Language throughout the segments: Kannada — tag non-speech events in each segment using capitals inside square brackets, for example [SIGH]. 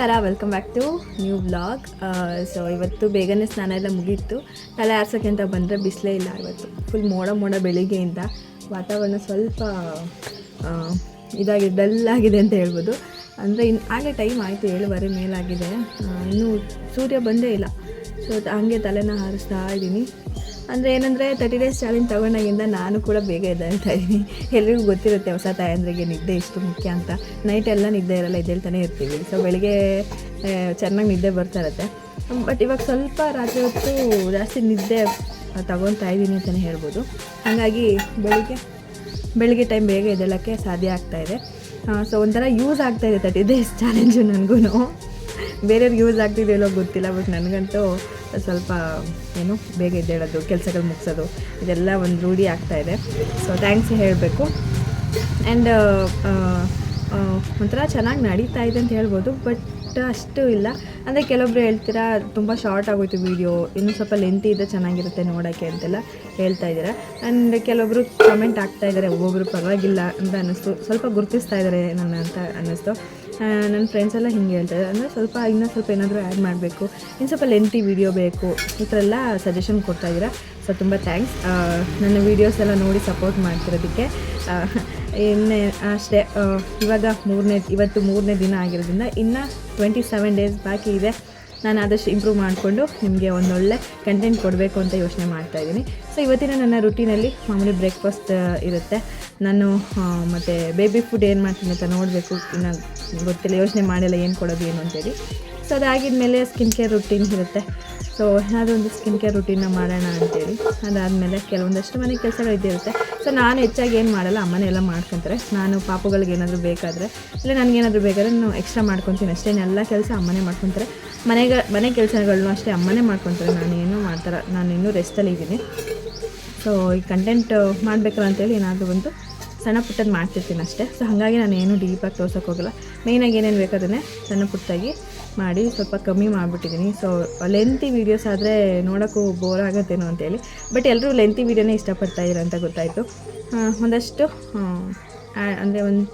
ನಮಸ್ಕಾರ welcome back to new blog so ಇವತ್ತು ಬೇಗನೆ ಸ್ನಾನ ಎಲ್ಲ ಮುಗೀತು. ತಲೆ ಆರ್ಸೋಕ್ಕೆ ಅಂತ ಬಂದರೆ ಬಿಸಿಲೇ ಇಲ್ಲ ಇವತ್ತು. ಫುಲ್ ಮೋಡ ಮೋಡ ಬೆಳಿಗ್ಗೆಯಿಂದ. ವಾತಾವರಣ ಸ್ವಲ್ಪ ಇದಾಗಿದೆ ಡಲ್ ಆಗಿದೆ ಅಂತ ಹೇಳ್ಬೋದು. ಅಂದರೆ ಇನ್ನು ಆಗಲೇ ಟೈಮ್ ಆಯಿತು, ಏಳುವರೆ ಮೇಲಾಗಿದೆ. ಇನ್ನೂ ಸೂರ್ಯ ಬಂದೇ ಇಲ್ಲ. ಸೊ ಹಾಗೆ ತಲೆನ ಹಾರಿಸ್ತಾ ಇದ್ದೀನಿ ಅಂದರೆ ಏನಂದರೆ ತರ್ಟಿ ಡೇಸ್ ಚಾಲೆಂಜ್ ತಗೊಂಡಾಗಿಂದ ನಾನು ಕೂಡ ಬೇಗ ಎದ್ದೇಳ್ತಾ ಇದ್ದೀನಿ. ಎಲ್ರಿಗೂ ಗೊತ್ತಿರುತ್ತೆ ಹೊಸ ತಾಯಂದ್ರಿಗೆ ನಿದ್ದೆ ಎಷ್ಟು ಮುಖ್ಯ ಅಂತ. ನೈಟ್ ಎಲ್ಲ ನಿದ್ದೆ ಇರಲ್ಲ, ಎದ್ದೇಳ್ತಾನೆ ಇರ್ತೀವಿ. ಸೊ ಬೆಳಿಗ್ಗೆ ಚೆನ್ನಾಗಿ ನಿದ್ದೆ ಬರ್ತಾ ಇರುತ್ತೆ. ಬಟ್ ಇವಾಗ ಸ್ವಲ್ಪ ರಾತ್ರಿ ಹೊತ್ತು ಜಾಸ್ತಿ ನಿದ್ದೆ ತಗೊತಾ ಇದ್ದೀನಿ ಅಂತಲೇ ಹೇಳ್ಬೋದು. ಹಾಗಾಗಿ ಬೆಳಿಗ್ಗೆ ಬೆಳಿಗ್ಗೆ ಟೈಮ್ ಬೇಗ ಎದ್ದೇಳೋಕ್ಕೆ ಸಾಧ್ಯ ಆಗ್ತಾಯಿದೆ ಸೊ ಒಂಥರ ಯೂಸ್ ಆಗ್ತಾಯಿದೆ ತರ್ಟಿ ಡೇಸ್ ಚಾಲೆಂಜು ನನಗೂ ಬೇರೆಯವ್ರಿಗೆ ಯೂಸ್ ಆಗ್ತಿದೆಯಲ್ಲೋ ಗೊತ್ತಿಲ್ಲ ಬಟ್ ನನಗಂತೂ ಸ್ವಲ್ಪ ಏನು, ಬೇಗ ಎದ್ದೇಳೋದು, ಕೆಲಸಗಳು ಮುಗಿಸೋದು, ಇದೆಲ್ಲ ಒಂದು ರೂಢಿ ಆಗ್ತಾ ಇದೆ. ಸೊ ಥ್ಯಾಂಕ್ಸ್ ಹೇಳಬೇಕು. ಆ್ಯಂಡ್ ಒಂಥರ ಚೆನ್ನಾಗಿ ನಡೀತಾ ಇದೆ ಅಂತ ಹೇಳ್ಬೋದು ಬಟ್ ಅಷ್ಟು ಇಲ್ಲ. ಅಂದರೆ ಕೆಲವೊಬ್ರು ಹೇಳ್ತೀರಾ, ತುಂಬ ಶಾರ್ಟ್ ಆಗೋಯ್ತು ವೀಡಿಯೋ ಇನ್ನೂ ಸ್ವಲ್ಪ ಲೆಂತಿ ಇದ್ದರೆ ಚೆನ್ನಾಗಿರುತ್ತೆ ನೋಡೋಕ್ಕೆ ಅಂತೆಲ್ಲ ಹೇಳ್ತಾ ಇದ್ದೀರಾ. ಆ್ಯಂಡ್ ಕೆಲವೊಬ್ರು ಕಮೆಂಟ್ ಆಗ್ತಾ ಇದ್ದಾರೆ, ಒಬ್ಬೊಬ್ರು ಪರವಾಗಿಲ್ಲ ಅಂತ ಅನ್ನಿಸ್ತು. ಸ್ವಲ್ಪ ಗುರುತಿಸ್ತಾ ಇದ್ದಾರೆ ನನ್ನ ಅಂತ ಅನ್ನಿಸ್ತು. ನನ್ನ ಫ್ರೆಂಡ್ಸ್ ಎಲ್ಲ ಹಿಂಗೆ ಹೇಳ್ತಾರೆ ಅಂದರೆ ಸ್ವಲ್ಪ, ಇನ್ನೂ ಸ್ವಲ್ಪ ಏನಾದರೂ ಆ್ಯಡ್ ಮಾಡಬೇಕು. ಇನ್ನು ಸ್ವಲ್ಪ ಲೆಂತಿ ವೀಡಿಯೋ ಬೇಕು. ಈ ಥರ ಎಲ್ಲ ಸಜೆಷನ್ ಕೊಡ್ತಾ ಇದ್ದೀರಾ. ಸೊ ತುಂಬ ಥ್ಯಾಂಕ್ಸ್ ನನ್ನ ವೀಡಿಯೋಸ್ ಎಲ್ಲ ನೋಡಿ ಸಪೋರ್ಟ್ ಮಾಡ್ತಿರೋದಕ್ಕೆ. ಇನ್ನೇ ಅಷ್ಟೇ ಇವಾಗ ಮೂರನೇ, ಇವತ್ತು ಮೂರನೇ ದಿನ ಆಗಿರೋದ್ರಿಂದ ಇನ್ನು ಟ್ವೆಂಟಿ ಸೆವೆನ್ ಡೇಸ್ ಬಾಕಿ ಇದೆ. ನಾನು ಆದಷ್ಟು ಇಂಪ್ರೂವ್ ಮಾಡಿಕೊಂಡು ನಿಮಗೆ ಒಂದೊಳ್ಳೆ ಕಂಟೆಂಟ್ ಕೊಡಬೇಕು ಅಂತ ಯೋಚನೆ ಮಾಡ್ತಾ ಇದ್ದೀನಿ. ಸೊ ಇವತ್ತಿನ ನನ್ನ ರುಟೀನಲ್ಲಿ ಮಾಮೂಲಿ ಬ್ರೇಕ್ಫಾಸ್ಟ್ ಇರುತ್ತೆ. ನಾನು ಮತ್ತು ಬೇಬಿ ಫುಡ್ ಏನು ಮಾಡ್ತೀನಿ ಅಂತ ನೋಡಬೇಕು. ಇನ್ನು ಗೊತ್ತಿಲ್ಲ, ಯೋಚನೆ ಮಾಡಿಲ್ಲ ಏನು ಕೊಡೋದು ಏನು ಅಂತೇಳಿ ಸೊ ಅದಾಗಿದ್ಮೇಲೆ ಸ್ಕಿನ್ ಕೇರ್ ರುಟೀನ್ ಇರುತ್ತೆ. ಸೊ ಏನಾದರೂ ಒಂದು ಸ್ಕಿನ್ ಕೇರ್ ರುಟೀನ್ನ ಮಾಡೋಣ ಅಂತೇಳಿ. ಅದಾದಮೇಲೆ ಕೆಲವೊಂದಷ್ಟು ಮನೆ ಕೆಲಸಗಳು ಇದ್ದಿರುತ್ತೆ. ಸೊ ನಾನು ಹೆಚ್ಚಾಗಿ ಏನು ಮಾಡಲ್ಲ ಅಮ್ಮನೇ ಎಲ್ಲ ಮಾಡ್ಕೊತಾರೆ. ನಾನು ಪಾಪುಗಳಿಗೆ ಏನಾದರೂ ಬೇಕಾದರೆ, ಇಲ್ಲ ನನಗೇನಾದರೂ ಬೇಕಾದ್ರೆ ನಾನು ಎಕ್ಸ್ಟ್ರಾ ಮಾಡ್ಕೊತೀನಿ ಅಷ್ಟೇ. ಎಲ್ಲ ಕೆಲಸ ಅಮ್ಮನೇ ಮಾಡ್ಕೊತಾರೆ. ಮನೆಗೆ, ಮನೆ ಕೆಲಸಗಳನ್ನು ಅಷ್ಟೇ ಅಮ್ಮನೇ ಮಾಡ್ಕೊತಾರೆ. ನಾನು ಏನೂ ಮಾಡ್ತಾರೆ, ನಾನು ಇನ್ನೂ ರೆಸ್ಟಲ್ಲಿ ಇದ್ದೀನಿ. ಸೊ ಈ ಕಂಟೆಂಟ್ ಮಾಡಬೇಕಲ್ಲ ಅಂತೇಳಿ ಏನಾದರೂ ಬಂದು ಸಣ್ಣ ಪುಟ್ಟದ್ದು ಮಾಡ್ತಿರ್ತೀನಿ ಅಷ್ಟೇ. ಸೊ ಹಾಗಾಗಿ ನಾನು ಏನು ಡೀಪಾಗಿ ತೋರ್ಸೋಕ್ಕೋಗಲ್ಲ ಮೇಯ್ನಾಗಿ ಏನೇನು ಬೇಕು ಅದನ್ನೇ ಸಣ್ಣ ಪುಟ್ಟಾಗಿ ಮಾಡಿ ಸ್ವಲ್ಪ ಕಮ್ಮಿ ಮಾಡಿಬಿಟ್ಟಿದ್ದೀನಿ. ಸೊ ಲೆಂತಿ ವೀಡಿಯೋಸ್ ಆದರೆ ನೋಡೋಕ್ಕೂ ಬೋರ್ ಆಗುತ್ತೇನೋ ಅಂತೇಳಿ. ಬಟ್ ಎಲ್ಲರೂ ಲೆಂತಿ ವೀಡಿಯೋನೇ ಇಷ್ಟಪಡ್ತಾ ಅಂತ ಗೊತ್ತಾಯಿತು. ಒಂದಷ್ಟು ಅಂದರೆ ಒಂದು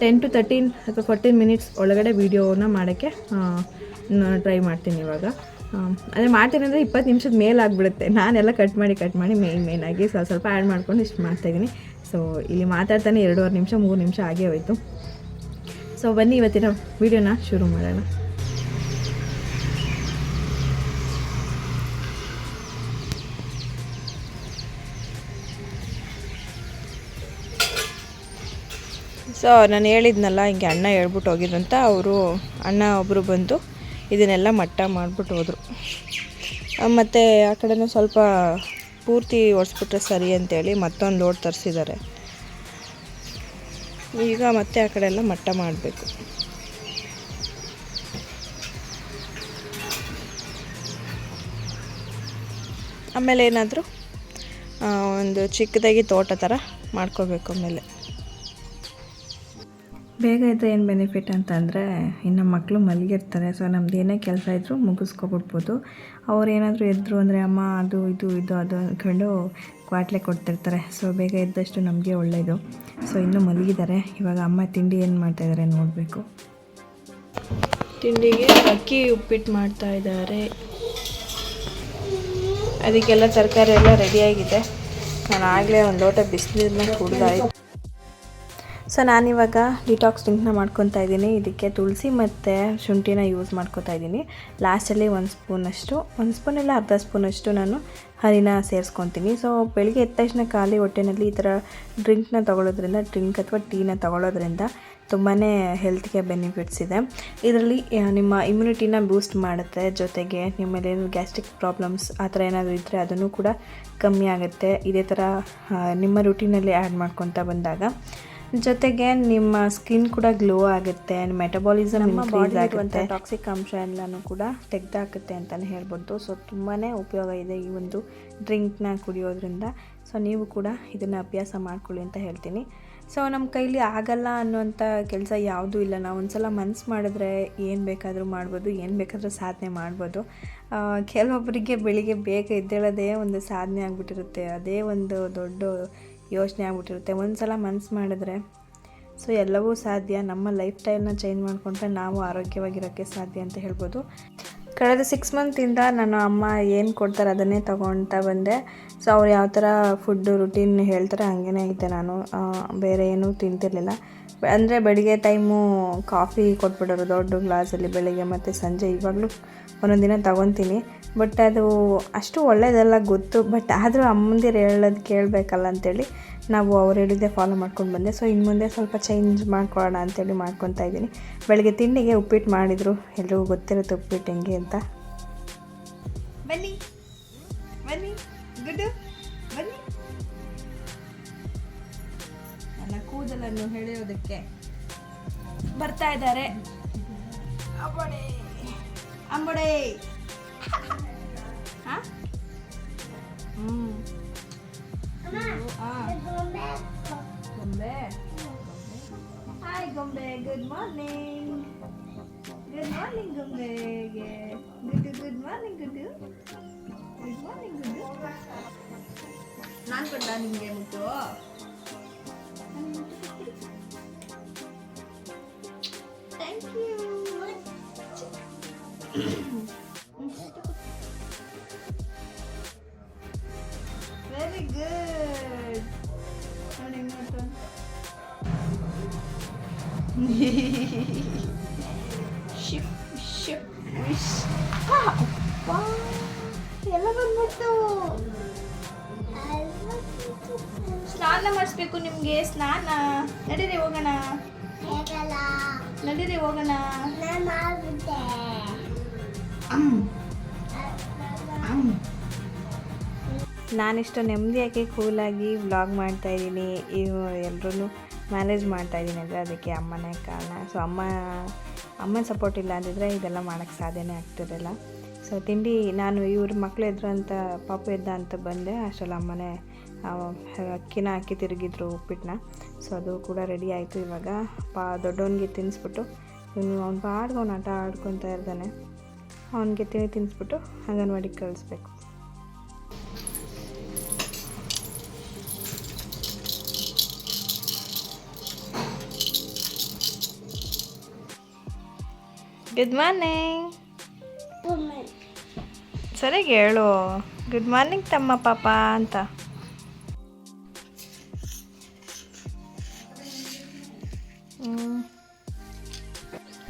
ಟೆನ್ ಟು ತರ್ಟೀನ್ ಅಥವಾ ಫೋರ್ಟೀನ್ ಮಿನಿಟ್ಸ್ ಒಳಗಡೆ ವೀಡಿಯೋನ ಮಾಡೋಕ್ಕೆ ಟ್ರೈ ಮಾಡ್ತೀನಿ ಇವಾಗ. ಅಂದರೆ ಅದೇ ಮಾಡ್ತೀನಿ ಅಂದರೆ ಇಪ್ಪತ್ತು ನಿಮಿಷದ ಮೇಲೆ ಆಗಿಬಿಡುತ್ತೆ. ನಾನೆಲ್ಲ ಕಟ್ ಮಾಡಿ ಕಟ್ ಮಾಡಿ ಮೇಯ್ನ್ ಆಗಿ ಸ್ವಲ್ಪ ಸ್ವಲ್ಪ ಆ್ಯಡ್ ಮಾಡ್ಕೊಂಡು ಇಷ್ಟು ಮಾಡ್ತಾಯಿದ್ದೀನಿ ಸೊ ಇಲ್ಲಿ ಮಾತಾಡ್ತಾನೆ ಎರಡೂವರೆ ನಿಮಿಷ, ಮೂರು ನಿಮಿಷ ಆಗೇ ಹೋಯಿತು. ಸೊ ಬನ್ನಿ ಇವತ್ತಿನ ವೀಡಿಯೋನ ಶುರು ಮಾಡೋಣ. ಸೊ ನಾನು ಹೇಳಿದ್ನಲ್ಲ, ಹಿಂಗೆ ಅಣ್ಣ ಹೇಳ್ಬಿಟ್ಟು ಹೋಗಿದ್ರಂತ, ಅವರು, ಅಣ್ಣ ಒಬ್ಬರು ಬಂದು ಇದನ್ನೆಲ್ಲ ಮಟ್ಟ ಮಾಡಿಬಿಟ್ಟು ಹೋದರು. ಮತ್ತು ಆ ಕಡೆನೂ ಸ್ವಲ್ಪ ಪೂರ್ತಿ ಒಡ್ಸ್ಬಿಟ್ರೆ ಸರಿ ಅಂತೇಳಿ ಮತ್ತೊಂದು ಲೋಡ್ ತರಿಸಿದ್ದಾರೆ ಈಗ ಮತ್ತೆ ಆ ಕಡೆ ಎಲ್ಲ ಮಟ್ಟ ಮಾಡಬೇಕು. ಆಮೇಲೆ ಏನಾದರೂ ಒಂದು ಚಿಕ್ಕದಾಗಿ ತೋಟ ಥರ ಮಾಡ್ಕೋಬೇಕು ಆಮೇಲೆ. ಬೇಗ ಇದ್ದರೆ ಏನು ಬೆನಿಫಿಟ್ ಅಂತಂದರೆ, ಇನ್ನು ಮಕ್ಕಳು ಮಲಗಿರ್ತಾರೆ ಸೊ ನಮ್ದು ಏನೇ ಕೆಲಸ ಇದ್ದರೂ ಮುಗಿಸ್ಕೊಬಿಡ್ಬೋದು. ಅವ್ರು ಏನಾದರೂ ಎದ್ದರು ಅಂದರೆ, ಅಮ್ಮ, ಅದು, ಇದು ಇದು, ಅದು ಅಂದ್ಕೊಂಡು ಕ್ವಾಟ್ಲೆ ಕೊಡ್ತಿರ್ತಾರೆ. ಸೊ ಬೇಗ ಇದ್ದಷ್ಟು ನಮಗೆ ಒಳ್ಳೆಯದು ಸೊ ಇನ್ನೂ ಮಲಗಿದ್ದಾರೆ. ಇವಾಗ ಅಮ್ಮ ತಿಂಡಿ ಏನು ಮಾಡ್ತಾಯಿದ್ದಾರೆ ನೋಡಬೇಕು. ತಿಂಡಿಗೆ ಅಕ್ಕಿ ಉಪ್ಪಿಟ್ಟು ಮಾಡ್ತಾ ಇದ್ದಾರೆ. ಅದಕ್ಕೆಲ್ಲ ತರಕಾರಿ ಎಲ್ಲ ರೆಡಿಯಾಗಿದೆ ನಾನು ಆಗಲೇ ಒಂದು ಲೋಟ ಬಿಸಿನೀರನ್ನ ಕುಡ್ದಾಯ್ತು. ಸೊ ನಾನಿವಾಗ ಡಿಟಾಕ್ಸ್ ಡ್ರಿಂಕ್ನ ಮಾಡ್ಕೊತಾ ಇದ್ದೀನಿ. ಇದಕ್ಕೆ ತುಳಸಿ ಮತ್ತು ಶುಂಠಿನ ಯೂಸ್ ಮಾಡ್ಕೊತಾ ಇದ್ದೀನಿ. ಲಾಸ್ಟಲ್ಲಿ ಒಂದು ಸ್ಪೂನಷ್ಟು ಒಂದು ಸ್ಪೂನ್ ಇಲ್ಲ, ಅರ್ಧ ಸ್ಪೂನಷ್ಟು ನಾನು ಹರಿನ ಸೇರಿಸ್ಕೊತೀನಿ. ಸೊ ಬೆಳಿಗ್ಗೆ ಎದ್ದ ತಕ್ಷಣ ಖಾಲಿ ಹೊಟ್ಟೆನಲ್ಲಿ ಈ ಥರ ಡ್ರಿಂಕ್ನ ತಗೊಳ್ಳೋದ್ರಿಂದ ಡ್ರಿಂಕ್ ಅಥವಾ ಟೀನ ತಗೊಳ್ಳೋದ್ರಿಂದ ತುಂಬಾ ಹೆಲ್ತ್ಗೆ ಬೆನಿಫಿಟ್ಸ್ ಇದೆ. ಇದರಲ್ಲಿ ನಿಮ್ಮ ಇಮ್ಯುನಿಟಿನ ಬೂಸ್ಟ್ ಮಾಡುತ್ತೆ. ಜೊತೆಗೆ ನಿಮ್ಮಲ್ಲೇನು ಗ್ಯಾಸ್ಟ್ರಿಕ್ ಪ್ರಾಬ್ಲಮ್ಸ್ ಆ ಥರ ಏನಾದರೂ ಇದ್ದರೆ ಅದನ್ನು ಕೂಡ ಕಮ್ಮಿ ಆಗುತ್ತೆ. ಇದೇ ಥರ ನಿಮ್ಮ ರುಟೀನಲ್ಲಿ ಆ್ಯಡ್ ಮಾಡ್ಕೊತಾ ಬಂದಾಗ. ಜೊತೆಗೆ ನಿಮ್ಮ ಸ್ಕಿನ್ ಕೂಡ ಗ್ಲೋ ಆಗುತ್ತೆ ಮೆಟಬಾಲಿಸಮ್ ಬಾಡಿ ಆಗುತ್ತೆ. ಟಾಕ್ಸಿಕ್ ಅಂಶ ಎಲ್ಲನೂ ಕೂಡ ತೆಗೆದಾಕುತ್ತೆ ಅಂತಲೇ ಹೇಳ್ಬೋದು. ಸೊ ತುಂಬಾ ಉಪಯೋಗ ಇದೆ ಈ ಒಂದು ಡ್ರಿಂಕ್ನ ಕುಡಿಯೋದ್ರಿಂದ. ಸೊ ನೀವು ಕೂಡ ಇದನ್ನು ಅಭ್ಯಾಸ ಮಾಡ್ಕೊಳ್ಳಿ ಅಂತ ಹೇಳ್ತೀನಿ. ಸೊ ನಮ್ಮ ಕೈಲಿ ಆಗಲ್ಲ ಅನ್ನುವಂಥ ಕೆಲಸ ಯಾವುದೂ ಇಲ್ಲ. ನಾವು ಒಂದ್ಸಲ ಮನ್ಸು ಮಾಡಿದ್ರೆ ಏನು ಬೇಕಾದರೂ ಮಾಡ್ಬೋದು ಏನು ಬೇಕಾದರೂ ಸಾಧನೆ ಮಾಡ್ಬೋದು. ಕೆಲವೊಬ್ಬರಿಗೆ ಬೆಳಿಗ್ಗೆ ಬೇಗ ಎದ್ದೇಳೋದೇ ಒಂದು ಸಾಧನೆ ಆಗಿಬಿಟ್ಟಿರುತ್ತೆ. ಅದೇ ಒಂದು ದೊಡ್ಡ ಯೋಚನೆ ಆಗ್ಬಿಟ್ಟಿರುತ್ತೆ. ಒಂದು ಸಲ ಮನ್ಸು ಮಾಡಿದ್ರೆ ಸೊ ಎಲ್ಲವೂ ಸಾಧ್ಯ. ನಮ್ಮ ಲೈಫ್ ಸ್ಟೈಲ್ನ ಚೇಂಜ್ ಮಾಡಿಕೊಂಡ್ರೆ ನಾವು ಆರೋಗ್ಯವಾಗಿರೋಕ್ಕೆ ಸಾಧ್ಯ ಅಂತ ಹೇಳ್ಬೋದು. ಕಳೆದ ಸಿಕ್ಸ್ ಮಂತಿಂದ ನಾನು ಅಮ್ಮ ಏನು ಕೊಡ್ತಾರೆ ಅದನ್ನೇ ತೊಗೊಳ್ತಾ ಬಂದೆ. ಸೊ ಅವ್ರು ಯಾವ ಥರ ಫುಡ್ಡು ರುಟೀನ್ ಹೇಳ್ತಾರೆ ಹಂಗೇ ಇದ್ದೆ ನಾನು. ಬೇರೆ ಏನೂ ತಿಂತಿರಲಿಲ್ಲ. ಅಂದರೆ ಬೆಳಿಗ್ಗೆ ಟೈಮು ಕಾಫಿ ಕೊಟ್ಬಿಡೋರು, ದೊಡ್ಡ ಗ್ಲಾಸಲ್ಲಿ ಬೆಳಿಗ್ಗೆ ಮತ್ತು ಸಂಜೆ ಇವಾಗಲೂ ಒಂದೊಂದು ದಿನ ತಗೊತೀನಿ. ಬಟ್ ಅದು ಅಷ್ಟು ಒಳ್ಳೆಯದಲ್ಲ ಗೊತ್ತು. ಬಟ್ ಆದರೂ ಅಮ್ಮಂದಿರು ಹೇಳೋದು ಕೇಳಬೇಕಲ್ಲ ಅಂತೇಳಿ ನಾವು ಅವ್ರು ಹೇಳಿದ್ದೆ ಫಾಲೋ ಮಾಡ್ಕೊಂಡು ಬಂದೆ. ಸೊ ಇನ್ನು ಮುಂದೆ ಸ್ವಲ್ಪ ಚೇಂಜ್ ಮಾಡ್ಕೊಳ್ಳೋಣ ಅಂತೇಳಿ ಮಾಡ್ಕೊತಾ ಇದ್ದೀನಿ. ಬೆಳಗ್ಗೆ ತಿಂಡಿಗೆ ಉಪ್ಪಿಟ್ಟು ಮಾಡಿದರು. ಎಲ್ರಿಗೂ ಗೊತ್ತಿರುತ್ತೆ ಉಪ್ಪಿಟ್ಟು ಹೆಂಗೆ ಅಂತ. ಬನ್ನಿ. ಬನ್ನಿ. ಗುಡ್ಡು. ಬನ್ನಿ. ನನ್ನ ಕೂದಲನ್ನು ಹೇಳೋದಕ್ಕೆ ಬರ್ತಾ ಇದ್ದಾರೆ. ಅಂಬಡೆ. ಅಂಬಡೆ. ಗೊಂಬೆ ಹಾಯ್ ಗೊಂಬೆ good morning good morning ಗೊಂಬೆಗೆ good good morning good good morning good ನಾನು ಕೊಟ್ಟ ನಿಮಗೆ ಮುತ್ತು ಥ್ಯಾಂಕ್ ಯು ಶಿಪ್ ಶಿಪ್ ಅಪ್ಪ, ಎಲ್ಲ ಬಂದ್ಬಿಡ್ತು ಸ್ನಾನ ಮಾಡಿಸ್ಬೇಕು ನಿಮಗೆ ಸ್ನಾನ. ನಡೀರಿ ಹೋಗೋಣ. ನಡೀರಿ ಹೋಗೋಣ. ನಾನಿಷ್ಟು ನೆಮ್ಮದಿಯಾಗಿ ಕೂಲಾಗಿ ವ್ಲಾಗ್ ಮಾಡ್ತಾಯಿದ್ದೀನಿ ಎಲ್ಲರೂ ಮ್ಯಾನೇಜ್ ಮಾಡ್ತಾಯಿದ್ದೀನಿ ಅಂದರೆ ಅದಕ್ಕೆ ಅಮ್ಮನೇ ಕಾರಣ. ಸೊ ಅಮ್ಮ ಅಮ್ಮನ ಸಪೋರ್ಟ್ ಇಲ್ಲ ಅಂದಿದ್ರೆ ಇದೆಲ್ಲ ಮಾಡೋಕ್ಕೆ ಸಾಧ್ಯನೇ ಆಗ್ತಿರಲಿಲ್ಲ. ಸೊ ತಿಂಡಿ ನಾನು ಇವ್ರ ಮಕ್ಕಳು ಎದ್ರು ಅಂತ, ಪಾಪು ಎದ್ದ ಅಂತ ಬಂದೆ. ಅಷ್ಟರಲ್ಲಿ ಅಮ್ಮನೇ ಅಕ್ಕಿನ ಹಾಕಿ ತಿರುಗಿದ್ರು ಉಪ್ಪಿಟ್ಟನ್ನ ಸೊ ಅದು ಕೂಡ ರೆಡಿ ಆಯಿತು ಇವಾಗ. ಪಾ, ದೊಡ್ಡವನಿಗೆ ತಿನ್ನಿಸ್ಬಿಟ್ಟು ಇವನು ಅವ್ನು ಪಾಡ್ಗೆ ಅವ್ನು ಆಟ ಆಡ್ಕೊತಾ ಇರ್ತಾನೆ ಅವನಿಗೆ ತಿಂಡಿ ತಿನ್ನಿಸ್ಬಿಟ್ಟು ಅಂಗನವಾಡಿಗೆ ಕಳಿಸ್ಬೇಕು. ಗುಡ್ ಮಾರ್ನಿಂಗ್ ಸರಿಯಾಗಿ ಹೇಳು ಗುಡ್ ಮಾರ್ನಿಂಗ್ ತಮ್ಮ ಪಾಪ ಅಂತ.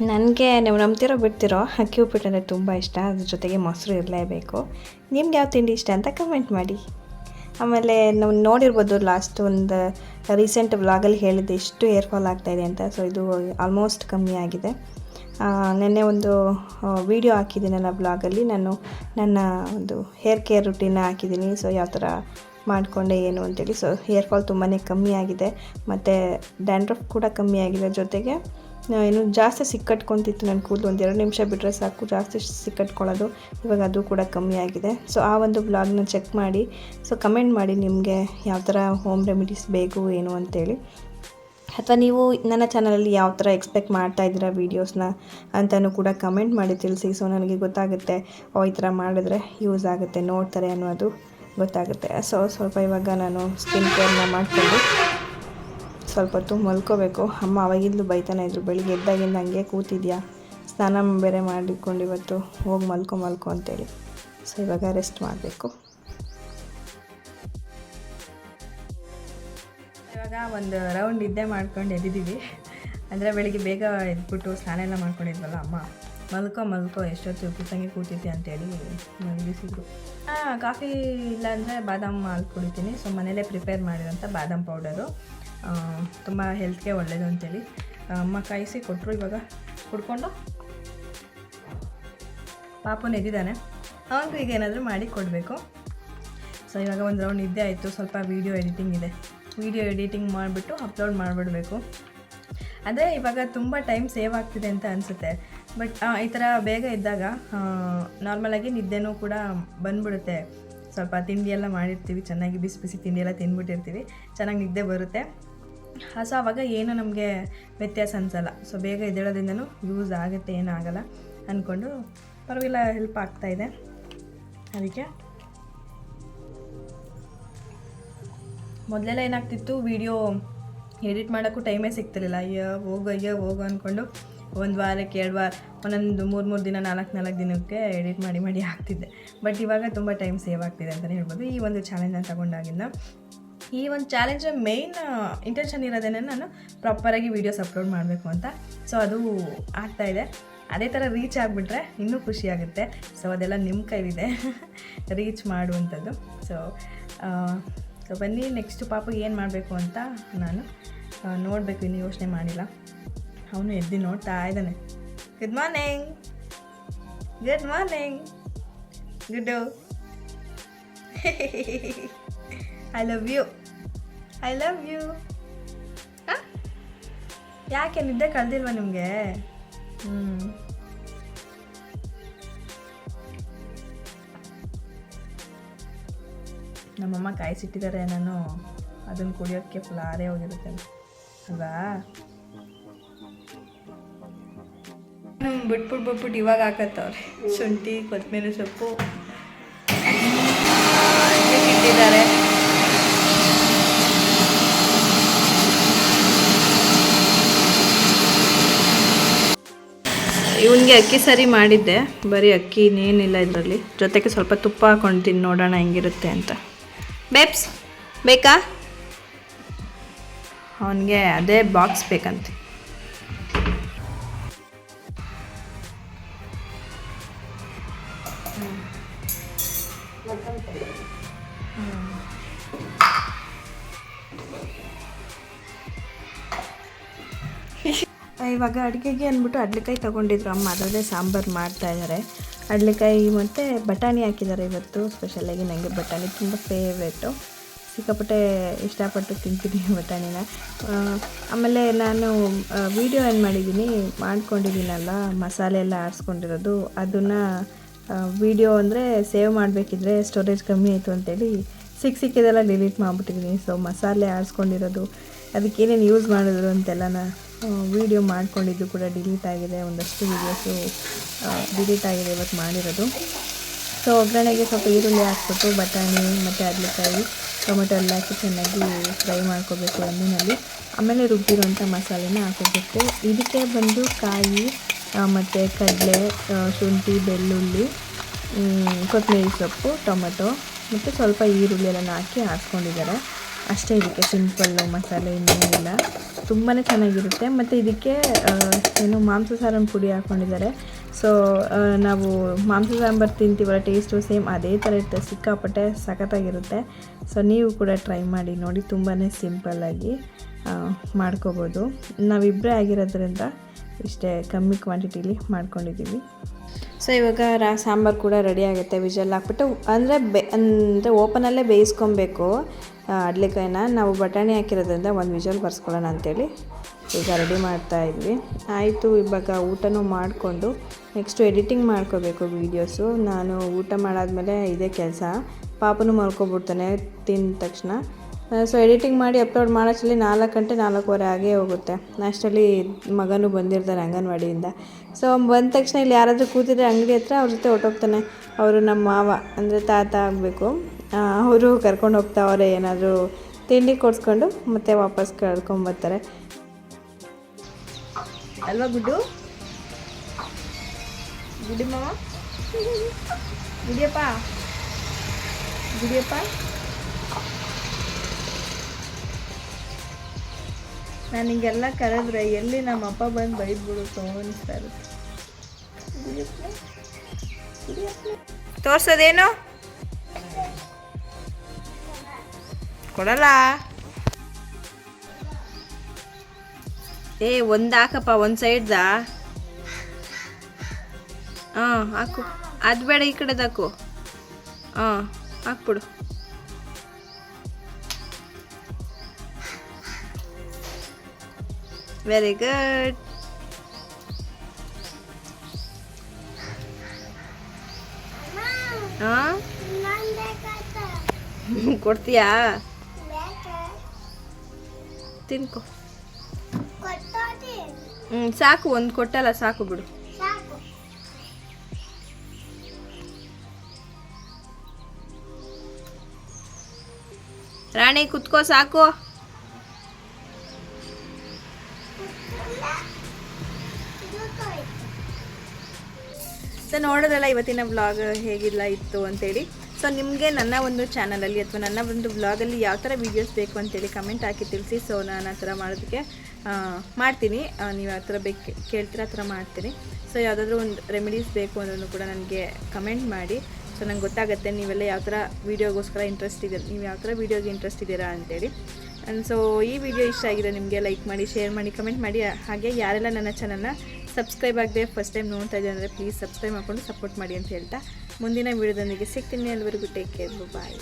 ನನಗೆ ನೀವು ನಂಬ್ತಿರೋ ಬಿಡ್ತಿರೋ ಅಕ್ಕಿ ಉಪ್ಪಿಟ್ಟು ಅಂದರೆ ತುಂಬ ಇಷ್ಟ. ಅದ್ರ ಜೊತೆಗೆ ಮೊಸರು ಇರಲೇಬೇಕು. ನಿಮ್ಗೆ ಯಾವ ತಿಂಡಿ ಇಷ್ಟ ಅಂತ ಕಮೆಂಟ್ ಮಾಡಿ. ಆಮೇಲೆ ನಾವು ನೋಡಿರ್ಬೋದು ಲಾಸ್ಟ್ ಒಂದು ರೀಸೆಂಟ್ ವ್ಲಾಗಲ್ಲಿ ಹೇಳಿದ್ದು ಎಷ್ಟು ಏರ್ಫಾಲ್ ಆಗ್ತಾಯಿದೆ ಅಂತ. ಸೊ ಇದು ಆಲ್ಮೋಸ್ಟ್ ಕಮ್ಮಿ ಆಗಿದೆ. ನೆನ್ನೆ ಒಂದು ವಿಡಿಯೋ ಹಾಕಿದ್ದೀನಲ್ಲ ಬ್ಲಾಗಲ್ಲಿ ನಾನು ನನ್ನ ಒಂದು ಹೇರ್ ಕೇರ್ ರುಟೀನ ಹಾಕಿದ್ದೀನಿ. ಸೊ ಯಾವ ಥರ ಮಾಡಿಕೊಂಡೆ ಏನು ಅಂತೇಳಿ. ಸೊ ಹೇರ್ ಫಾಲ್ ತುಂಬಾ ಕಮ್ಮಿ ಆಗಿದೆ. ಮತ್ತು ಡ್ಯಾಂಡ್ರಫ್ ಕೂಡ ಕಮ್ಮಿ ಆಗಿದೆ ಜೊತೆಗೆ ಏನು ಜಾಸ್ತಿ ಸಿಕ್ಕಟ್ಕೊತಿತ್ತು ನನ್ನ ಕೂದಲು. ಒಂದು ಎರಡು ನಿಮಿಷ ಬಿಟ್ಟರೆ ಸಾಕು, ಜಾಸ್ತಿ ಸಿಕ್ಕಟ್ಕೊಳ್ಳೋದು. ಇವಾಗ ಅದು ಕೂಡ ಕಮ್ಮಿ ಆಗಿದೆ. ಸೊ ಆ ಒಂದು ಬ್ಲಾಗ್ನ ಚೆಕ್ ಮಾಡಿ. ಸೊ ಕಮೆಂಟ್ ಮಾಡಿ ನಿಮಗೆ ಯಾವ ಥರ ಹೋಮ್ ರೆಮಿಡೀಸ್ ಬೇಕು, ಏನು ಅಂತೇಳಿ. ಅಥವಾ ನೀವು ನನ್ನ ಚಾನಲಲ್ಲಿ ಯಾವ ಥರ ಎಕ್ಸ್ಪೆಕ್ಟ್ ಮಾಡ್ತಾ ಇದ್ದೀರಾ ವೀಡಿಯೋಸ್ನ ಅಂತಲೂ ಕೂಡ ಕಮೆಂಟ್ ಮಾಡಿ ತಿಳಿಸಿ. ಸೊ ನನಗೆ ಗೊತ್ತಾಗುತ್ತೆ ಓ, ಈ ಥರ ಮಾಡಿದ್ರೆ ಯೂಸ್ ಆಗುತ್ತೆ ನೋಡ್ತಾರೆ ಅನ್ನೋದು ಗೊತ್ತಾಗುತ್ತೆ. ಸೊ ಸ್ವಲ್ಪ ಇವಾಗ ನಾನು ಸ್ಕಿನ್ ಕೇರ್ನ ಮಾಡಿಕೊಂಡು ಸ್ವಲ್ಪ ಹೊತ್ತು ಮಲ್ಕೋಬೇಕು. ಅಮ್ಮ ಅವಾಗಿಂದಲೂ ಬೈತಾನೆ ಇದ್ರು, ಬೆಳಿಗ್ಗೆ ಎದ್ದಾಗಿಂದ ಹಂಗೆ ಕೂತಿದ್ಯಾ? ಸ್ನಾನ ಬೇರೆ ಮಾಡಿಕೊಂಡು ಇವತ್ತು ಹೋಗಿ ಮಲ್ಕೊ ಮಲ್ಕೊ ಅಂತೇಳಿ. ಸೊ ಇವಾಗ ರೆಸ್ಟ್ ಮಾಡಬೇಕು. ಇವಾಗ ಒಂದು ರೌಂಡ್ ಇದ್ದೇ ಮಾಡ್ಕೊಂಡು ಎದ್ದಿದ್ದೀವಿ. ಅಂದರೆ ಬೆಳಿಗ್ಗೆ ಬೇಗ ಎದ್ಬಿಟ್ಟು ಸ್ನಾನ ಎಲ್ಲ ಮಾಡ್ಕೊಂಡಿದ್ವಲ್ಲ ಅಮ್ಮ. ಮಲ್ಕೋ ಮಲ್ಕೋ, ಎಷ್ಟೊತ್ತು ಕೂತಂಗೆ ಕೂತಿದ್ದೆ ಅಂತೇಳಿ ಮಲಗಿಸಿದ್ರು ಹಾಂ, ಕಾಫಿ ಇಲ್ಲ ಅಂದರೆ ಬಾದಾಮ್ ಹಾಲು ಕುಡಿತೀನಿ. ಸೊ ಮನೇಲೇ ಪ್ರಿಪೇರ್ ಮಾಡಿರೋಂಥ ಬಾದಾಮ್ ಪೌಡರು ತುಂಬ ಹೆಲ್ತ್ಗೆ ಒಳ್ಳೆಯದು ಅಂತೇಳಿ. ಅಮ್ಮ ಕಾಯಿಸಿ ಕೊಟ್ಟರು ಇವಾಗ. ಕುಡ್ಕೊಂಡು? ಪಾಪನ ಎದ್ದಿದ್ದಾನೆ ಅವನಿಗೂ ಈಗ ಏನಾದರೂ ಮಾಡಿ ಕೊಡಬೇಕು. ಸೊ ಇವಾಗ ಒಂದು ರೌಂಡ್ ಇದ್ದೇ ಆಯಿತು. ಸ್ವಲ್ಪ ವೀಡಿಯೋ ಎಡಿಟಿಂಗ್ ಇದೆ. ವೀಡಿಯೋ ಎಡಿಟಿಂಗ್ ಮಾಡಿಬಿಟ್ಟು ಅಪ್ಲೋಡ್ ಮಾಡಿಬಿಡಬೇಕು. ಅಂದರೆ ಇವಾಗ ತುಂಬ ಟೈಮ್ ಸೇವ್ ಆಗ್ತಿದೆ ಅಂತ ಅನಿಸುತ್ತೆ. ಬಟ್ ಈ ಥರ ಬೇಗ ಇದ್ದಾಗ ನಾರ್ಮಲಾಗಿ ನಿದ್ದೆನೂ ಕೂಡ ಬಂದ್ಬಿಡುತ್ತೆ. ಸ್ವಲ್ಪ ತಿಂಡಿ ಎಲ್ಲ ಮಾಡಿರ್ತೀವಿ, ಚೆನ್ನಾಗಿ ಬಿಸಿ ಬಿಸಿ ತಿಂಡಿ ಎಲ್ಲ ತಿಂದ್ಬಿಟ್ಟಿರ್ತೀವಿ, ಚೆನ್ನಾಗಿ ನಿದ್ದೆ ಬರುತ್ತೆ. ಸೊ ಆವಾಗ ಏನು ನಮಗೆ ವ್ಯತ್ಯಾಸ ಅನಿಸಲ್ಲ. ಸೊ ಬೇಗ ಎದ್ದೇಳೋದ್ರಿಂದನೂ ಯೂಸ್ ಆಗುತ್ತೆ, ಏನೂ ಆಗಲ್ಲ ಅಂದ್ಕೊಂಡು ಪರವಾಗಿಲ್ಲ ಹೆಲ್ಪ್ ಆಗ್ತಾಯಿದೆ ಅದಕ್ಕೆ ಮೊದಲೆಲ್ಲ ಏನಾಗ್ತಿತ್ತು ವಿಡಿಯೋ ಎಡಿಟ್ ಮಾಡೋಕ್ಕೂ ಟೈಮೇ ಸಿಗ್ತಿರಲಿಲ್ಲ. ಅಯ್ಯೋ, ಹೋಗು ಅಯ್ಯೋ, ಹೋಗು ಅಂದ್ಕೊಂಡು ಒಂದು ವಾರಕ್ಕೆ ಎರಡು ವಾರ, ಒಂದೊಂದು ಮೂರು ಮೂರು ದಿನ, ನಾಲ್ಕು ನಾಲ್ಕು ದಿನಕ್ಕೆ ಎಡಿಟ್ ಮಾಡಿ ಮಾಡಿ ಆಗ್ತಿದ್ದೆ ಬಟ್ ಇವಾಗ ತುಂಬ ಟೈಮ್ ಸೇವ್ ಆಗ್ತಿದೆ ಅಂತಲೇ ಹೇಳ್ಬೋದು. ಈ ಒಂದು ಚಾಲೆಂಜನ್ನು ತಗೊಂಡಾಗಿಂದ. ಈ ಒಂದು ಚಾಲೆಂಜ್ ಮೇಯ್ನ್ ಇಂಟೆನ್ಷನ್ ಇರೋದೇನೆ ನಾನು ಪ್ರಾಪರಾಗಿ ವೀಡಿಯೋಸ್ ಅಪ್ಲೋಡ್ ಮಾಡಬೇಕು ಅಂತ. ಸೊ ಅದು ಆಗ್ತಾಯಿದೆ ಅದೇ ಥರ ರೀಚ್ ಆಗಿಬಿಟ್ರೆ ಇನ್ನೂ ಖುಷಿ ಆಗುತ್ತೆ. ಸೊ ಅದೆಲ್ಲ ನಿಮ್ಮ ಕೈಲಿದೆ. ರೀಚ್ ಮಾಡುವಂಥದ್ದು ಸೊ ಸೊ ಬನ್ನಿ ನೆಕ್ಸ್ಟ್ ಪಾಪ ಏನು ಮಾಡಬೇಕು ಅಂತ ನಾನು ನೋಡಬೇಕು, ಇನ್ನು ಯೋಚನೆ ಮಾಡಿಲ್ಲ. ಅವನು ಎದ್ದು ನೋಡ್ತಾ ಇದ್ದಾನೆ. Good morning good morning Guddu I love you I love you ಯಾಕೆ, ನಿದ್ದೆ ಕಳ್ದಿಲ್ವಾ ನಿಮಗೆ? ಹ್ಞೂ ನಮ್ಮಮ್ಮ ಕಾಯಿಸಿಟ್ಟಿದ್ದಾರೆ ನಾನು ಅದನ್ನ ಕುಡಿಯೋಕ್ಕೆ ಫ್ಲಾರೇ ಹೋಗಿರುತ್ತೆ. ಅಲ್ವಾ? ಬಿಟ್ಬಿಟ್ಟು ಬಿಟ್ಬಿಟ್ಟು ಇವಾಗ ಹಾಕತ್ತವ್ರೆ ಶುಂಠಿ, ಕೊತ್ತಂಬರಿ ಸೊಪ್ಪು. ಇಟ್ಟಿದ್ದಾರೆ ಇವನಿಗೆ ಅಕ್ಕಿ ಸರಿ ಮಾಡಿದ್ದೆ. ಬರೀ ಅಕ್ಕಿ ಇನ್ನೇನಿಲ್ಲ ಇದರಲ್ಲಿ. ಜೊತೆಗೆ ಸ್ವಲ್ಪ ತುಪ್ಪ ಹಾಕೊಂಡು ನೋಡೋಣ ಹೆಂಗಿರುತ್ತೆ ಅಂತ. ಬೇಬ್ಸ್ ಬೇಕಾ? ಅವನಿಗೆ ಅದೇ ಬಾಕ್ಸ್ ಬೇಕಂತೆ. ಇವಾಗ ಅಡುಗೆಗೆ ಅಂದ್ಬಿಟ್ಟು ಅಡ್ಲಿಕಾಯಿ ತೊಗೊಂಡಿದ್ರು ಅಮ್ಮ. ಅದರಲ್ಲೇ ಸಾಂಬಾರು ಮಾಡ್ತಾ ಇದ್ದಾರೆ ಅಡ್ಲಿಕಾಯಿ ಮತ್ತು ಬಟಾಣಿ ಹಾಕಿದ್ದಾರೆ ಇವತ್ತು. ಸ್ಪೆಷಲಾಗಿ ನನಗೆ ಬಟಾಣಿ ತುಂಬ ಫೇವ್ರೇಟು ಸಿಕ್ಕಾಪಟ್ಟೆ ಇಷ್ಟಪಟ್ಟು ತಿಂತೀನಿ [LAUGHS] ಬಟಾಣಿನ. ಆಮೇಲೆ ನಾನು ವಿಡಿಯೋ ಏನು ಮಾಡಿದ್ದೀನಿ, ಮಾಡ್ಕೊಂಡಿದ್ದೀನಲ್ಲ, ಮಸಾಲೆ ಎಲ್ಲ ಆರಿಸ್ಕೊಂಡಿರೋದು. ಅದನ್ನು ವಿಡಿಯೋ ಅಂದರೆ ಸೇವ್ ಮಾಡಬೇಕಿದ್ರೆ ಸ್ಟೋರೇಜ್ ಕಮ್ಮಿ ಆಯಿತು ಅಂತೇಳಿ ಸಿಕ್ಕ ಸಿಕ್ಕಿದೆಲ್ಲ ಡಿಲೀಟ್ ಮಾಡಿಬಿಟ್ಟಿದ್ದೀನಿ ಸೊ ಮಸಾಲೆ ಆರಿಸ್ಕೊಂಡಿರೋದು ಅದಕ್ಕೇನೇನು ಯೂಸ್ ಮಾಡಿದ್ರು ಅಂತೆಲ್ಲ ವಿಡಿಯೋ ಮಾಡ್ಕೊಂಡಿದ್ದು ಕೂಡ ಡಿಲೀಟ್ ಆಗಿದೆ. ಒಂದಷ್ಟು ವೀಡಿಯೋಸು ಡಿಲೀಟ್ ಆಗಿದೆ ಇವತ್ತು ಮಾಡಿರೋದು. ಸೊ ಒಗ್ಗರಣೆಗೆ ಸ್ವಲ್ಪ ಈರುಳ್ಳಿ ಹಾಕ್ಬಿಟ್ಟು, ಬಟಾಣಿ ಮತ್ತು ಅದಲಕಾಯಿ, ಟೊಮೆಟೊ ಎಲ್ಲ ಹಾಕಿ ಚೆನ್ನಾಗಿ ಫ್ರೈ ಮಾಡ್ಕೋಬೇಕು ಎಣ್ಣೆಯಲ್ಲಿ ಆಮೇಲೆ ರುಬ್ಬಿರುವಂಥ ಮಸಾಲೆನ ಹಾಕೋಬೇಕು. ಇದಕ್ಕೆ ಬಂದು ಕಾಯಿ ಮತ್ತು ಕಡಲೆ ಶುಂಠಿ, ಬೆಳ್ಳುಳ್ಳಿ ಕೊತ್ತಂಬರಿ ಸೊಪ್ಪು, ಟೊಮೆಟೊ ಮತ್ತು ಸ್ವಲ್ಪ ಈರುಳ್ಳಿ ಎಲ್ಲ ಹಾಕಿ ಹಾಕ್ಕೊಂಡಿದ್ದಾರೆ ಅಷ್ಟೇ ಇದಕ್ಕೆ ಸಿಂಪಲ್ಲು ಮಸಾಲೆ ಇನ್ನೇನಿಲ್ಲ. ತುಂಬಾ ಚೆನ್ನಾಗಿರುತ್ತೆ. ಮತ್ತು ಇದಕ್ಕೆ ಏನು ಮಾಂಸ ಸಾರನ್ನು ಪುಡಿ ಹಾಕ್ಕೊಂಡಿದ್ದಾರೆ ಸೊ ನಾವು ಮಾಂಸ ಸಾಂಬಾರು ತಿಂತೀವಲ್ಲ, ಟೇಸ್ಟು ಸೇಮ್ ಅದೇ ಥರ ಇರುತ್ತೆ. ಸಿಕ್ಕಾಪಟ್ಟೆ ಸಖತ್ತಾಗಿರುತ್ತೆ. ಸೊ ನೀವು ಕೂಡ ಟ್ರೈ ಮಾಡಿ ನೋಡಿ. ತುಂಬಾ ಸಿಂಪಲ್ಲಾಗಿ ಮಾಡ್ಕೋಬೋದು. ನಾವಿಬ್ಬರೇ ಆಗಿರೋದ್ರಿಂದ ಇಷ್ಟೇ ಕಮ್ಮಿ ಕ್ವಾಂಟಿಟಿಲಿ ಮಾಡ್ಕೊಂಡಿದ್ದೀವಿ. ಸೊ ಇವಾಗ ರಾ, ಸಾಂಬಾರು ಕೂಡ ರೆಡಿ ಆಗುತ್ತೆ. ವಿಜಲ್ ಹಾಕ್ಬಿಟ್ಟು, ಅಂದರೆ ಬೆ, ಅಂದರೆ ಓಪನಲ್ಲೇ ಬೇಯಿಸ್ಕೊಬೇಕು. ಅಡ್ಲಿಕಾಯಿನ. ನಾವು ಬಟಾಣಿ ಹಾಕಿರೋದ್ರಿಂದ ಒಂದು ವಿಜಲ್ ಬರ್ಸ್ಕೊಳ್ಳೋಣ ಅಂತೇಳಿ ಈಗ ರೆಡಿ ಮಾಡ್ತಾ ಇದ್ವಿ. ಆಯಿತು, ಇವಾಗ ಊಟನೂ ಮಾಡಿಕೊಂಡು ನೆಕ್ಸ್ಟು ಎಡಿಟಿಂಗ್ ಮಾಡ್ಕೋಬೇಕು ವೀಡಿಯೋಸು ನಾನು ಊಟ ಮಾಡಾದಮೇಲೆ ಇದೇ ಕೆಲಸ. ಪಾಪನೂ ಮಲ್ಕೊಬಿಡ್ತಾನೆ ತಿಂದ ತಕ್ಷಣ. ಸೊ ಎಡಿಟಿಂಗ್ ಮಾಡಿ ಅಪ್ಲೋಡ್ ಮಾಡೋಷ್ಟರಲ್ಲಿ ನಾಲ್ಕು ಗಂಟೆ, ನಾಲ್ಕೂವರೆ ಆಗೇ ಹೋಗುತ್ತೆ. ಅಷ್ಟರಲ್ಲಿ ಮಗನೂ ಬಂದಿರ್ತಾರೆ ಅಂಗನವಾಡಿಯಿಂದ. ಸೊ ಬಂದ ತಕ್ಷಣ ಇಲ್ಲಿ ಯಾರಾದರೂ ಕೂತಿದ್ರೆ ಅಂಗಡಿ ಹತ್ರ ಅವ್ರ ಜೊತೆ ಹೊಟ್ಟೋಗ್ತಾನೆ ಅವರು ನಮ್ಮ ಮಾವ, ಅಂದರೆ ತಾತ ಆಗಬೇಕು. ಅವರು ಕರ್ಕೊಂಡು ಹೋಗ್ತಾವ್ರೆ ಏನಾದರೂ ತಿಂಡಿ ಕೊಡಿಸ್ಕೊಂಡು ಮತ್ತೆ ವಾಪಸ್ ಕರ್ಕೊಂಬರ್ತಾರೆ ಅಲ್ವಾ ಗುಡ್ಡು? ಗುಡಿ ಮಾವ? ಗುಡಿಯಪ್ಪ? ಗುಡಿಯಪ್ಪ? ನಾನು ಹಿಂಗೆಲ್ಲ ಕರೆದ್ರೆ ಎಲ್ಲಿ ನಮ್ಮ ಅಪ್ಪ ಬಂದು ಬೈದ್ಬಿಡುತ್ತೋ ಅನಿಸ್ತಾ ಇರುತ್ತೆ. ತೋರ್ಸೋದೇನು? ಕೊಡಲ್ಲ. ಏ, ಒಂದು ಹಾಕಪ್ಪ, ಒಂದು ಸೈಡ್ದಾ ಹಾಂ, ಹಾಕು. ಅದು ಬೇಡ ಈ ಕಡೆದು ಹಾಕು. ಹಾಂ, ಹಾಕ್ಬಿಡು. ವೆರಿ ಗುಡ್ ಹಾಂ ಕೊಡ್ತೀಯಾ? ತಿನ್ಕೊ. ಹ್ಞೂ ಸಾಕು ಒಂದು ಕೊಟ್ಟಲ್ಲ ಸಾಕು ಬಿಡು. ರಾಣಿ ಕುತ್ಕೋ ಸಾಕು. ಸೊ ನೋಡೋದಲ್ಲ ಇವತ್ತಿನ ವ್ಲಾಗ್ ಹೇಗಿಲ್ಲ ಇತ್ತು ಅಂತೇಳಿ. ಸೊ ನಿಮಗೆ ನನ್ನ ಒಂದು ಚಾನಲಲ್ಲಿ ಅಥವಾ ನನ್ನ ಒಂದು ವ್ಲಾಗಲ್ಲಿ ಯಾವ ಥರ ವೀಡಿಯೋಸ್ ಬೇಕು ಅಂತೇಳಿ ಕಮೆಂಟ್ ಹಾಕಿ ತಿಳಿಸಿ. ಸೊ ನಾನು ಆ ಥರ ಮಾಡೋದಕ್ಕೆ ಆ, ಮಾಡ್ತೀನಿ. ನೀವು ಯಾವ ಥರ ಬೇಕು ಕೇಳ್ತೀರ ಆ ಥರ ಮಾಡ್ತೀನಿ. ಸೊ ಯಾವುದಾದ್ರೂ ಒಂದು ರೆಮಿಡೀಸ್ ಬೇಕು ಅನ್ನೋದನ್ನು ಕೂಡ ನನಗೆ ಕಮೆಂಟ್ ಮಾಡಿ. ಸೊ ನಂಗೆ ಗೊತ್ತಾಗುತ್ತೆ ನೀವೆಲ್ಲ ಯಾವ ಥರ ವೀಡಿಯೋಗೋಸ್ಕರ ಇಂಟ್ರೆಸ್ಟ್ ಇದೆ ನೀವು ಯಾವ ಥರ ವೀಡಿಯೋಗೆ ಇಂಟ್ರೆಸ್ಟ್ ಇದ್ದೀರಾ ಅಂತೇಳಿ. ಆ್ಯಂಡ್ ಸೊ ಈ ವಿಡಿಯೋ ಇಷ್ಟ ಆಗಿದೆ ನಿಮಗೆ ಲೈಕ್ ಮಾಡಿ ಶೇರ್ ಮಾಡಿ ಕಮೆಂಟ್ ಮಾಡಿ. ಹಾಗೆ ಯಾರೆಲ್ಲ ನನ್ನ ಚಾನಲ್ನ ಸಬ್ಸ್ಕ್ರೈಬ್ ಆಗದೆ ಫಸ್ಟ್ ಟೈಮ್ ನೋಡ್ತಾ ಇದ್ದೀನಿ ಅಂದರೆ ಪ್ಲೀಸ್ ಸಬ್ಸ್ಕ್ರೈಬ್ ಮಾಡ್ಕೊಂಡು ಸಪೋರ್ಟ್ ಮಾಡಿ ಅಂತ ಹೇಳ್ತಾ ಮುಂದಿನ ವೀಡಿಯೋದೊಂದಿಗೆ ಸಿಗ್ತೀನಿ. ಅಲ್ಲಿವರೆಗೂ ಟೇಕ್ ಕೇರ್ ಬಾಯ್